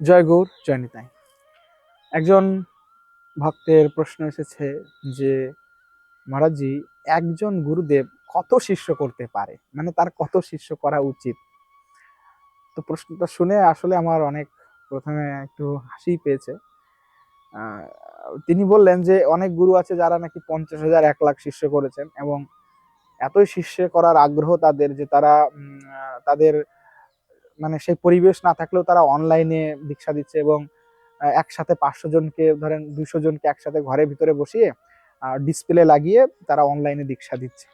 জয় গৌর, জয় নিতাই। একজন ভক্তের প্রশ্ন এসেছে যে, মহারাজজি, একজন গুরুদেব কত শিষ্য করতে পারে? মানে তার কত শিষ্য করা উচিত? তো প্রশ্নটা শুনে আসলে আমার অনেক, প্রথমে একটু হাসি পেয়েছে। তিনি বললেন যে, অনেক গুরু আছে যারা নাকি পঞ্চাশ হাজার, এক লাখ শিষ্য করেছেন এবং এতই শিষ্য করার আগ্রহ তাদের যে তারা তাদের মানে সেই পরিবেশ না থাকলেও তারা অনলাইনে দীক্ষা দিচ্ছে এবং একসাথে পাঁচশো জনকে, ধরেন দুশো জনকে একসাথে ঘরের ভিতরে বসিয়ে ডিসপ্লে লাগিয়ে তারা অনলাইনে দীক্ষা দিচ্ছে।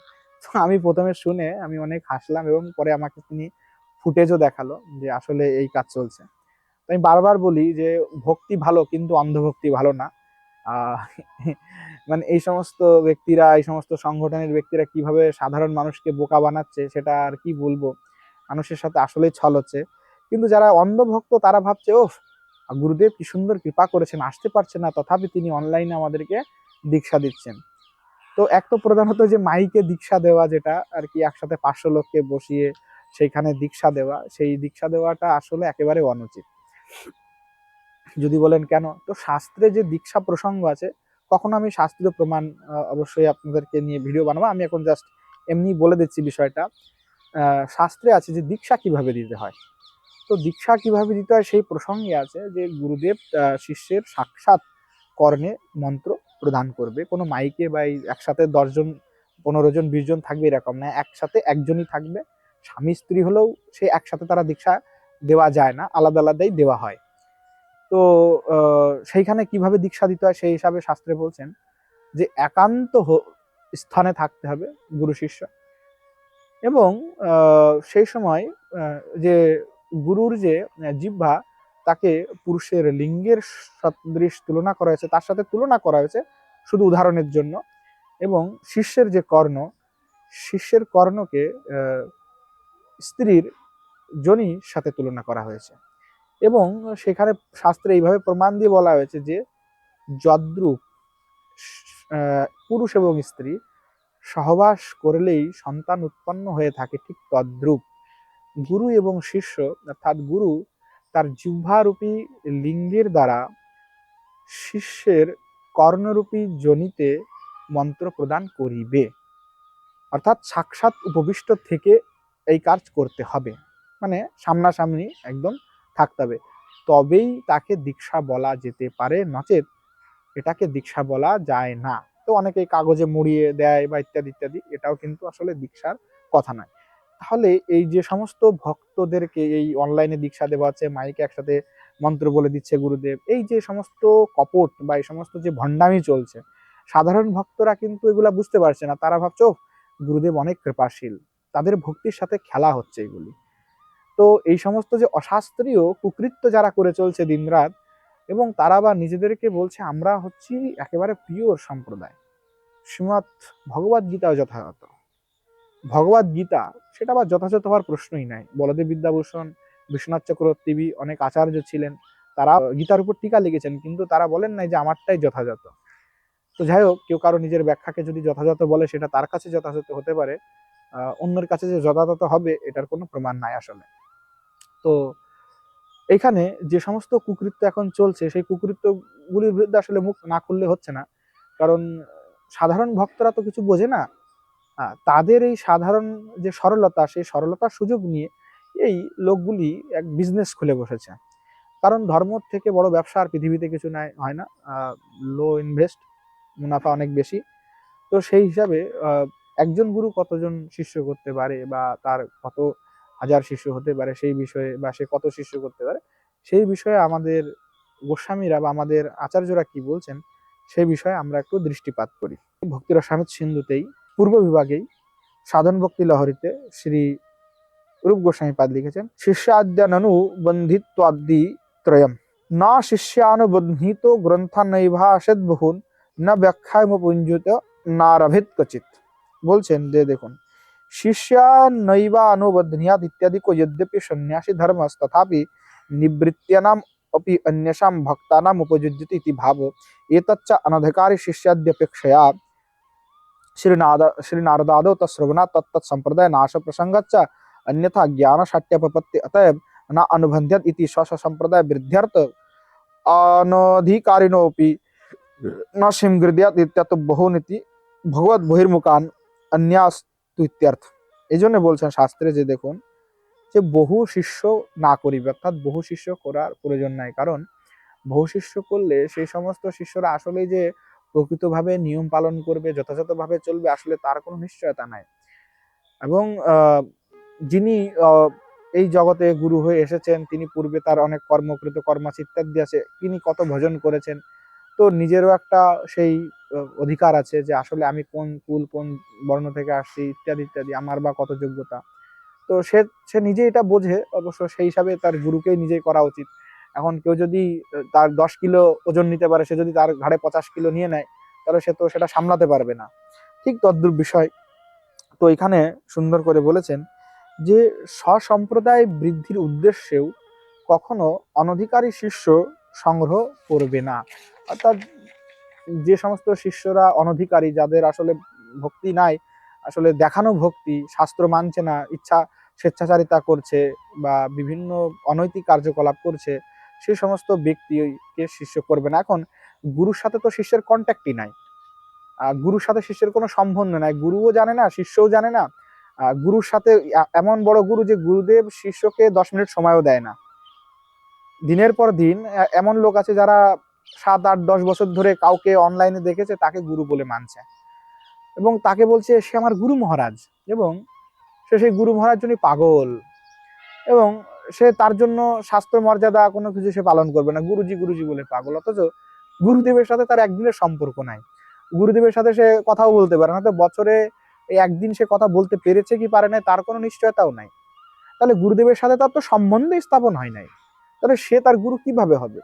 তো আমি প্রথমে শুনে আমি অনেক হাসলাম এবং পরে আমাকে তিনি ফুটেজও দেখাল যে আসলে এই কাজ চলছে। আমি বারবার বলি যে ভক্তি ভালো কিন্তু অন্ধভক্তি ভালো না। মানে এই সমস্ত ব্যক্তিরা, এই সমস্ত সংগঠনের ব্যক্তিরা কীভাবে সাধারণ মানুষকে বোকা বানাচ্ছে সেটা আর কি বলব? মানুষের সাথে আসলেই ছল হচ্ছে। কিন্তু যারা অন্ধভক্ত, তারা ভাবছে ও গুরুদেব কি সুন্দর কৃপা করেছেন, আসতে পারছে না। তথাপি তিনি অনলাইনে আমাদেরকে দীক্ষা দিচ্ছেন। তো এক তো প্রধানত যে মাইকে দীক্ষা দেওয়া, যেটা আর কি একসাথে পাঁচশো লোককে বসিয়ে সেইখানে দীক্ষা দেওয়া, সেই দীক্ষা দেওয়াটা আসলে একেবারে অনুচিত। যদি বলেন কেন? তো শাস্ত্রে যে দীক্ষা প্রসঙ্গ আছে, কখনো আমি শাস্ত্রীয় প্রমাণ অবশ্যই আপনাদেরকে নিয়ে ভিডিও বানাবো। আমি এখন জাস্ট এমনি বলে দিচ্ছি বিষয়টা। শাস্ত্রে আছে যে দীক্ষা কীভাবে দিতে হয়। তো দীক্ষা কীভাবে দিতে হয় সেই প্রসঙ্গে আছে যে গুরুদেব শিষ্যের সাক্ষাৎ কর্ণে মন্ত্র প্রদান করবে। কোনো মাইকে বা এই একসাথে দশজন পনেরো জন, বিশ জন থাকবে এরকম না। একসাথে একজনই থাকবে। স্বামী, স্ত্রী হলেও সে একসাথে তারা দীক্ষা দেওয়া যায় না। আলাদা আলাদাই দেওয়া হয়। তো সেইখানে কীভাবে দীক্ষা দিতে হয় সেই হিসাবে শাস্ত্রে বলছেন যে একান্ত স্থানে থাকতে হবে গুরু শিষ্য। এবং সেই সময় যে গুরুর যে জিহ্বা, তাকে পুরুষের লিঙ্গের সদৃশ তুলনা করা হয়েছে, তার সাথে তুলনা করা হয়েছে শুধু উদাহরণের জন্য। এবং শিষ্যের যে কর্ণ, শিষ্যের কর্ণকে স্ত্রীর যোনির সাথে তুলনা করা হয়েছে। এবং সেখানে শাস্ত্রে এইভাবে প্রমাণ দিয়ে বলা হয়েছে যে, যদ্রূপ পুরুষ এবং স্ত্রী সহবাস করলেই সন্তান উৎপন্ন হয়ে থাকে ঠিক তদ্রূপ। গুরু এবং শিষ্য, অর্থাৎ গুরু তার জিহ্বারূপী লিঙ্গের দ্বারা শিষ্যের কর্ণরূপী জনিতে মন্ত্র প্রদান করিবে। অর্থাৎ সাক্ষাৎ উপবিষ্ট থেকে এই কাজ করতে হবে। মানে সামনাসামনি একদম থাকতে হবে। তবেই তাকে দীক্ষা বলা যেতে পারে, নচেত এটাকে দীক্ষা বলা যায় না। তো অনেকেই কাগজে মুড়িয়ে দেয় বা ইত্যাদি ইত্যাদি। এটাও কিন্তু আসলে দীক্ষার কথা নয়। তাহলে এই যে সমস্ত ভক্তদেরকে এই অনলাইনে দীক্ষা দেওয়া হচ্ছে মাইকে একসাথে মন্ত্র বলে দিচ্ছে গুরুদেব এই যে সমস্ত কপট বা এই সমস্ত যে ভণ্ডামি চলছে সাধারণ ভক্তরা কিন্তু এগুলা বুঝতে পারছে না। তারা ভাবছে "ওহ, গুরুদেব অনেক কৃপাশীল। তাদের ভক্তির সাথে খেলা হচ্ছে এগুলি। তো এই সমস্ত যে অশাস্ত্রীয় কুকৃত্য যারা করে চলছে দিনরাত এবং তারা বা নিজেদেরকে বলছে, আমরা হচ্ছি একেবারে পিওর সম্প্রদায়। শ্রীমৎ ভগবদ গীতাও যথাযথ। ভগবদ গীতা, সেটা আবার যথাযথ হওয়ার প্রশ্নই নাই। বলদেব বিদ্যাভূষণ, বিশ্বনাথ চক্রবর্তী অনেক আচার্য ছিলেন, তারা গীতার উপর টিকা লিখেছেন, কিন্তু তারা বলেন নাই যে আমারটাই যথাযথ। তো যাই হোক, কেউ কারও নিজের ব্যাখ্যাকে যদি যথাযথ বলে, সেটা তার কাছে যথাযথ হতে পারে। অন্যের কাছে যে যথাযথ হবে, এটার কোনো প্রমাণ নাই আসলে। তো এখানে যে সমস্ত কুকৃত্য এখন চলছে, সেই কুকৃত্যগুলির বিরুদ্ধে আসলে মুখ না খুললে হচ্ছে না। কারণ সাধারণ ভক্তরা তো কিছু বোঝে না। তাদের এই সাধারণ যে সরলতা, সেই সরলতার সুযোগ নিয়ে এই লোকগুলি এক বিজনেস খুলে বসেছে। কারণ ধর্ম থেকে বড় ব্যবসা আর পৃথিবীতে কিছু নাই, হয় না। লো ইনভেস্ট মুনাফা অনেক বেশি। তো সেই হিসাবে একজন গুরু কতজন শিষ্য করতে পারে বা তার কত হাজার শিশু হতে পারে, সেই বিষয়ে বা সে কত শিশু করতে পারে, সেই বিষয়ে আমাদের গোস্বামীরা বা আমাদের আচার্যরা কি বলছেন সেই বিষয়ে আমরা একটু দৃষ্টিপাত করি। ভক্তির স্বামীত সিন্ধুতেই, পূর্ব বিভাগেই সাধন ভক্তি লহরীতে শ্রী রূপ গোস্বামী পাদ লিখেছেন শিষ্যাদ্যানু বন্ধিত্বাদি ত্রয়ম, না শিষ্যানুবন্ধিত গ্রন্থা গ্রন্থানৈভাষেদ বহুন না ব্যাখ্যায়মপুঞ্জুত নারভিত কচিত বলছেন যে দেখুন शिष्या नैवा अनुबध्नियात इत्यादि को यद्यपि सन्यासी धर्म तथापि निवृत्तियाम अपि अन्यषाम भक्तानाम उपयुज्यति इति भाव। एतच्च अनधिकारी शिष्याद्यपेक्षया श्रीनाद श्रीनारदादो तत्श्रवणा तत्त संप्रदाय नाश प्रसंगच्च अन्यथा ज्ञान शाट्यपत्ति अतएव न अनुबंध्यत इति स्वस्व संप्रदाय वृद्ध्यर्थ अनधिकारिणोपि न सिमृदयत इत्यत बहूनिति भगवत बहिर्मुखान अन्यास्त অন্যাস্তু ইত্যর্থ। এই জন্য বলছেন শাস্ত্রে যে দেখুন, যে বহু শিষ্য না করিবে, অর্থাৎ বহু শিষ্য করার প্রয়োজন নাই। কারণ বহু শিষ্য করলে সেই সমস্ত শিষ্যরা আসলে যে প্রকৃতভাবে নিয়ম পালন করবে, যথাযথভাবে চলবে, আসলে তার কোনো নিশ্চয়তা নাই। এবং যিনি এই জগতে গুরু হয়ে এসেছেন, তিনি পূর্বে তার অনেক কর্মকৃত কর্মাচ ইত্যাদি আছে, তিনি কত ভজন করেছেন তো নিজেরও একটা সেই অধিকার আছে যে আসলে আমি কোন কুল, কোন বর্ণ থেকে আসছি, ইত্যাদি ইত্যাদি, আমার বা কত যোগ্যতা। তো সে সে নিজে এটা বোঝে, অবশ্য সেই হিসাবে তার গুরুকেই নিজেই করা উচিত। এখন কেউ যদি তার দশ কিলো ওজন নিতে পারে, সে যদি তার ঘাড়ে পঞ্চাশ কিলো নিয়ে নেয়, তাহলে সে তো সেটা সামলাতে পারবে না। ঠিক তদ্রুপ বিষয়। তো এখানে সুন্দর করে বলেছেন যে স্বসম্প্রদায় বৃদ্ধির উদ্দেশ্যেও কখনো অনধিকারী শিষ্য সংগ্রহ করবে না। অর্থাৎ যে সমস্ত শিষ্যরা, অনধিকারী যাদের আসলে ভক্তি নাই, আসলে দেখানো ভক্তি, শাস্ত্র মানছে না, ইচ্ছা স্বেচ্ছাচারিতা করছে বা বিভিন্ন অনৈতিক কার্যকলাপ করছে, সে সমস্ত ব্যক্তিকে শিষ্য করবে না। এখন গুরুর সাথে তো শিষ্যের কন্ট্যাক্টই নাই। গুরুর সাথে শিষ্যের কোনো সম্বন্ধ নাই। গুরুও জানে না, শিষ্যও জানে না। গুরুর সাথে এমন বড় গুরু যে গুরুদেব শিষ্যকে দশ মিনিট সময়ও দেয় না। দিনের পর দিন এমন লোক আছে যারা সাত আট দশ বছর ধরে কাউকে অনলাইনে দেখেছে, তাকে গুরু বলে মানছে। এবং তাকে বলছে, সে আমার গুরু মহারাজ। এবং সে সেই গুরু মহারাজ জন্য পাগল। এবং সে তার জন্য শাস্ত্র মর্যাদা কোনো কিছু সে পালন করবে না। গুরুজি গুরুজি বলে পাগল। অথচ গুরুদেবের সাথে তার একদিনের সম্পর্ক নাই। গুরুদেবের সাথে সে কথাও বলতে পারে না। তো বছরে একদিন সে কথা বলতে পেরেছে কি পারে না তার কোনো নিশ্চয়তাও নাই। তাহলে গুরুদেবের সাথে তার তো সম্বন্ধই স্থাপন হয় নাই। তাহলে সে তার গুরু কীভাবে হবে?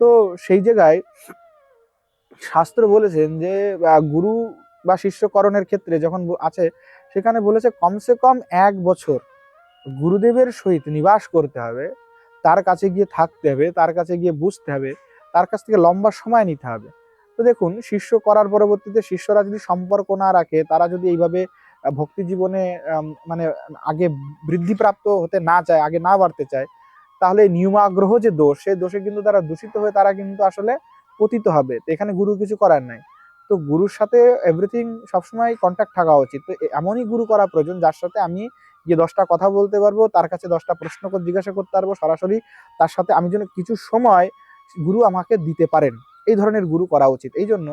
তো সেই জায়গায় শাস্ত্র বলেছেন যে গুরু বা শিষ্যকরণের ক্ষেত্রে যখন আছে, সেখানে বলেছে কমসে কম এক বছর গুরুদেবের সহিত নিবাস করতে হবে, তার কাছে গিয়ে থাকতে হবে, তার কাছে গিয়ে বুঝতে হবে, তার কাছ থেকে লম্বা সময় নিতে হবে। তো দেখুন, শিষ্য করার পরবর্তীতে শিষ্যরা যদি সম্পর্ক না রাখে, তারা যদি এইভাবে ভক্তি জীবনে মানে আগে বৃদ্ধিপ্রাপ্ত হতে না চায়, আগে না বাড়তে চায় তাহলে নিয়মাগ্রহ যে দোষ, সেই দোষে কিন্তু তারা দূষিত হয়ে তারা কিন্তু আসলে পতিত হবে। তো এখানে গুরু কিছু করার নাই। তো গুরুর সাথে এভরিথিং সবসময় কন্ট্যাক্ট থাকা উচিত। তো এমনই গুরু করা প্রয়োজন, যার সাথে আমি যে দশটা কথা বলতে পারব, তার কাছে দশটা প্রশ্ন জিজ্ঞাসা করতে পারব, সরাসরি তার সাথে আমি যেন কিছু সময় গুরু আমাকে দিতে পারেন। এই ধরনের গুরু করা উচিত। এই জন্য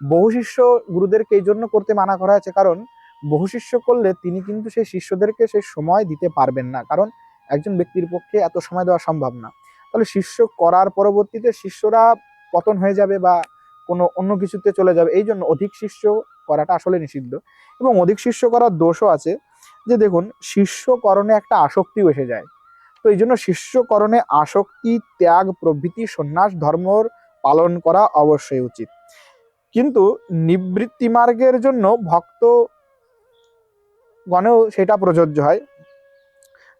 বহু শিষ্য গুরুদেরকে এই জন্য করতে মানা করা হয়েছে। কারণ বহু শিষ্য করলে তিনি কিন্তু সেই শিষ্যদেরকে সেই সময় দিতে পারবেন না। কারণ একজন ব্যক্তির পক্ষে এত সময় দেওয়া সম্ভব না। তাহলে শিষ্য করার পরবর্তীতে শিষ্যরা পতন হয়ে যাবে বা কোনো অন্য কিছুতে চলে যাবে, এই জন্য অধিক শিষ্য করাটা আসলে নিষিদ্ধ। এবং অধিক শিষ্য করার দোষও আছে যে দেখুন, শিষ্যকরণে একটা আসক্তিও এসে যায়। তো এই জন্য শিষ্যকরণে আসক্তি, ত্যাগ, প্রভৃতি, সন্ন্যাস ধর্মর পালন করা অবশ্যই উচিত। কিন্তু নিবৃত্তি মার্গের জন্য ভক্ত গণেও সেটা প্রযোজ্য হয়।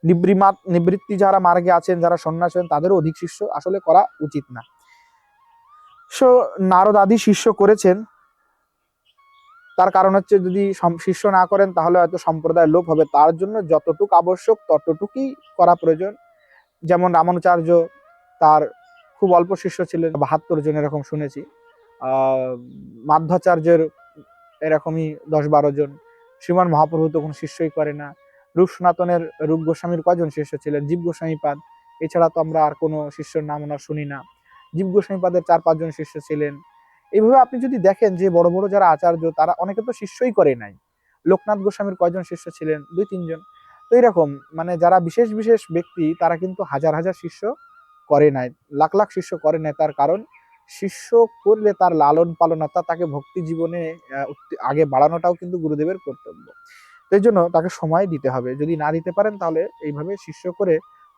নিবৃমা নিবৃত্তি যারা মার্গে আছেন, যারা সন্ন্যাস আছেন, তাদেরও অধিক শিষ্য আসলে করা উচিত না। সো, নারদ আদি শিষ্য করেছেন। তার কারণ হচ্ছে যদি শিষ্য না করেন, তাহলে হয়তো সম্প্রদায়ের লোপ হবে। তার জন্য যতটুকু আবশ্যক, ততটুকুই করা প্রয়োজন। যেমন রামানুচার্য তার খুব অল্প শিষ্য ছিলেন, বাহাত্তর জন এরকম শুনেছি। মাধ্যাচার্যের এরকমই দশ বারো জন। শ্রীমান মহাপ্রভু তো কোনো শিষ্যই করে না। রূপ সনাতনের রূপ গোস্বামীর কয়জন শিষ্য ছিলেন? জীব গোস্বামী পাদ। এছাড়া তো আমরা আর কোনো শিষ্যর নাম ওনার শুনি না। জীব গোস্বামী পাদের চার পাঁচজন শিষ্য ছিলেন। এইভাবে আপনি যদি দেখেন যে বড় বড় যারা আচার্য, তারা অনেকে তো শিষ্যই করে নাই। লোকনাথ গোস্বামীর কয়জন শিষ্য ছিলেন? দুই, তিনজন। তো এরকম মানে যারা বিশেষ বিশেষ ব্যক্তি, তারা কিন্তু হাজার হাজার শিষ্য করে নাই। লাখ লাখ শিষ্য করে নাই। তার কারণ, শিষ্য করলে তার লালন পালন অর্থাৎ তাকে ভক্তি জীবনে আগে বাড়ানোটাও কিন্তু গুরুদেবের কর্তব্য। এই জন্য তাকে সময় দিতে হবে। যদি না দিতে পারেন তাহলে এইভাবে শিষ্য করে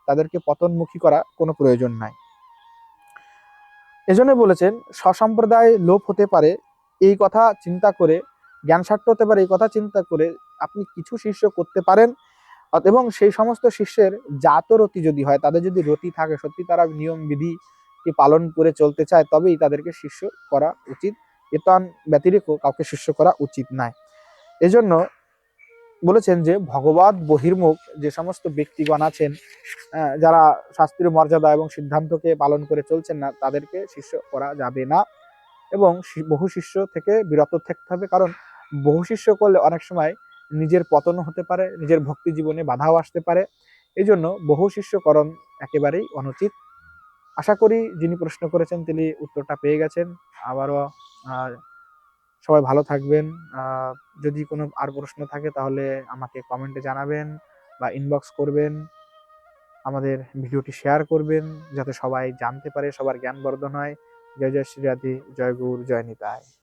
তাদেরকে পতনমুখী করা কোনো প্রয়োজন নাই। এজন্য বলেছেন স্বসম্প্রদায় লোপ হতে পারে, এই কথা চিন্তা করে জ্ঞান স্বার্থ হতে পারে, এই কথা চিন্তা করে আপনি কিছু শিষ্য করতে পারেন। এবং সেই সমস্ত শিষ্যের জাত রতি যদি হয়, তাদের যদি রতি থাকে, সত্যি তারা নিয়ম বিধি পালন করে চলতে চায়, তবেই তাদেরকে শিষ্য করা উচিত। এতান ব্যতিরেক কাউকে শিষ্য করা উচিত নয় এজন্য বলেছেন যে ভগবত বহির্মুখ যে সমস্ত ব্যক্তিগণ আছেন যারা শাস্ত্রীয় মর্যাদা এবং সিদ্ধান্তকে পালন করে চলছেন না, তাদেরকে শিষ্য করা যাবে না এবং বহু শিষ্য থেকে বিরত থাকতে হবে। কারণ বহু শিষ্য করলে অনেক সময় নিজের পতন হতে পারে, নিজের ভক্তি জীবনে বাধাও আসতে পারে। এই জন্য বহু শিষ্যকরণ একেবারেই অনুচিত। আশা করি যিনি প্রশ্ন করেছেন তিনি উত্তরটা পেয়ে গেছেন। আবারও সবাই ভালো থাকবেন। যদি কোনো আর প্রশ্ন থাকে তাহলে আমাকে কমেন্টে জানাবেন বা ইনবক্স করবেন। আমাদের ভিডিওটি শেয়ার করবেন যাতে সবাই জানতে পারে, সবার জ্ঞান বর্ধন হয়। জয় জয় শ্রী রাধে, জয় গুরু, জয় নিতাই।